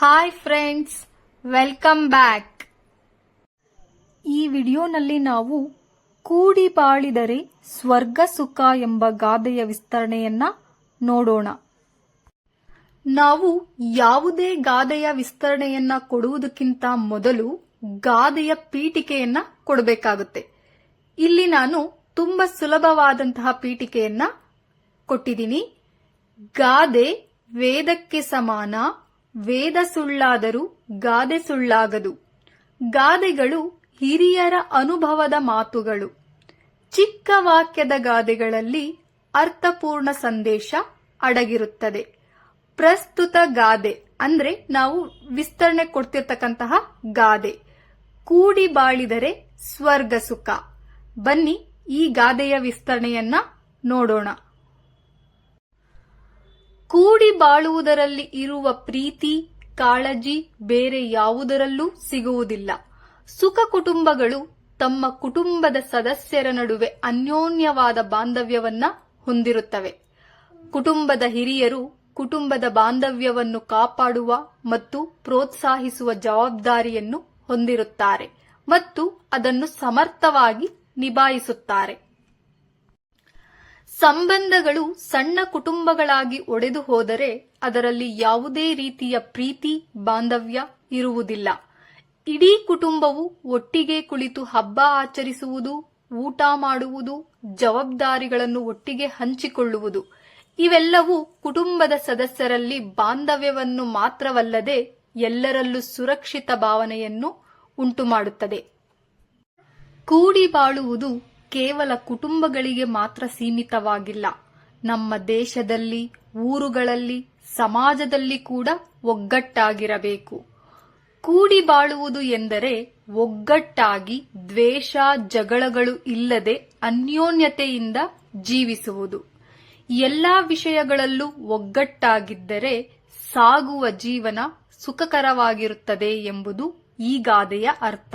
Hi friends welcome back ಈ ವಿಡಿಯೋನಲ್ಲಿ ನಾವು ಕೂಡಿ ಬಾಳಿದರೆ ಸ್ವರ್ಗ ಸುಖ ಎಂಬ ಗಾದೆಯ ವಿಸ್ತರಣೆಯನ್ನ ನೋಡೋಣ. ನಾವು ಯಾವುದೇ ಗಾದೆಯ ವಿಸ್ತರಣೆಯನ್ನ ಕೊಡುವುದಕ್ಕಿಂತ ಮೊದಲು ಗಾದೆಯ ಪೀಠಿಕೆಯನ್ನ ಕೊಡಬೇಕಾಗುತ್ತೆ. ಇಲ್ಲಿ ನಾನು ತುಂಬಾ ಸುಲಭವಾದಂತಹ ಪೀಠಿಕೆಯನ್ನ ಕೊಟ್ಟಿದ್ದೀನಿ. ಗಾದೆ ವೇದಕ್ಕೆ ಸಮಾನ ವೇದ ಸುಳ್ಳಾದರೂ ಗಾದೆ ಸುಳ್ಳಾಗದು. ಗಾದೆಗಳು ಹಿರಿಯರ ಅನುಭವದ ಮಾತುಗಳು. ಚಿಕ್ಕ ವಾಕ್ಯದ ಗಾದೆಗಳಲ್ಲಿ ಅರ್ಥಪೂರ್ಣ ಸಂದೇಶ ಅಡಗಿರುತ್ತದೆ. ಪ್ರಸ್ತುತ ಗಾದೆ ಅಂದ್ರೆ ನಾವು ವಿಸ್ತರಣೆ ಕೊಡ್ತಿರ್ತಕ್ಕಂತಹ ಗಾದೆ. ಕೂಡಿ ಬಾಳಿದರೆ ಸ್ವರ್ಗ ಸುಖ ಬನ್ನಿ ಈ ಗಾದೆಯ ವಿಸ್ತರಣೆಯನ್ನ ನೋಡೋಣ. ಕೂಡಿ ಬಾಳುವುದರಲ್ಲಿ ಇರುವ ಪ್ರೀತಿ, ಕಾಳಜಿ ಬೇರೆ ಯಾವುದರಲ್ಲೂ ಸಿಗುವುದಿಲ್ಲ. ಸುಖ ಕುಟುಂಬಗಳು ತಮ್ಮ ಕುಟುಂಬದ ಸದಸ್ಯರ ನಡುವೆ ಅನ್ಯೋನ್ಯವಾದ ಬಾಂಧವ್ಯವನ್ನ ಹೊಂದಿರುತ್ತವೆ. ಕುಟುಂಬದ ಹಿರಿಯರು ಕುಟುಂಬದ ಬಾಂಧವ್ಯವನ್ನು ಕಾಪಾಡುವ ಮತ್ತು ಪ್ರೋತ್ಸಾಹಿಸುವ ಜವಾಬ್ದಾರಿಯನ್ನು ಹೊಂದಿರುತ್ತಾರೆ ಮತ್ತು ಅದನ್ನು ಸಮರ್ಥವಾಗಿ ನಿಭಾಯಿಸುತ್ತಾರೆ. ಸಂಬಂಧಗಳು ಸಣ್ಣ ಕುಟುಂಬಗಳಾಗಿ ಒಡೆದು ಹೋದರೆ ಅದರಲ್ಲಿ ಯಾವುದೇ ರೀತಿಯ ಪ್ರೀತಿ, ಬಾಂಧವ್ಯ ಇರುವುದಿಲ್ಲ. ಇಡೀ ಕುಟುಂಬವು ಒಟ್ಟಿಗೆ ಕುಳಿತು ಹಬ್ಬ ಆಚರಿಸುವುದು, ಊಟ ಮಾಡುವುದು, ಜವಾಬ್ದಾರಿಗಳನ್ನು ಒಟ್ಟಿಗೆ ಹಂಚಿಕೊಳ್ಳುವುದು. ಇವೆಲ್ಲವೂ ಕುಟುಂಬದ ಸದಸ್ಯರಲ್ಲಿ ಬಾಂಧವ್ಯವನ್ನು ಮಾತ್ರವಲ್ಲದೆ ಎಲ್ಲರಲ್ಲೂ ಸುರಕ್ಷಿತ ಭಾವನೆಯನ್ನು ಉಂಟುಮಾಡುತ್ತದೆ. ಕೂಡಿ ಬಾಳುವುದು ಕೇವಲ ಕುಟುಂಬಗಳಿಗೆ ಮಾತ್ರ ಸೀಮಿತವಾಗಿಲ್ಲ. ನಮ್ಮ ದೇಶದಲ್ಲಿ, ಊರುಗಳಲ್ಲಿ, ಸಮಾಜದಲ್ಲಿ ಕೂಡ ಒಗ್ಗಟ್ಟಾಗಿರಬೇಕು. ಕೂಡಿ ಬಾಳುವುದು ಎಂದರೆ ಒಗ್ಗಟ್ಟಾಗಿ ದ್ವೇಷ, ಜಗಳಗಳು ಇಲ್ಲದೆ ಅನ್ಯೋನ್ಯತೆಯಿಂದ ಜೀವಿಸುವುದು. ಎಲ್ಲಾ ವಿಷಯಗಳಲ್ಲೂ ಒಗ್ಗಟ್ಟಾಗಿದ್ದರೆ ಸಾಗುವ ಜೀವನ ಸುಖಕರವಾಗಿರುತ್ತದೆ ಎಂಬುದು ಈ ಗಾದೆಯ ಅರ್ಥ.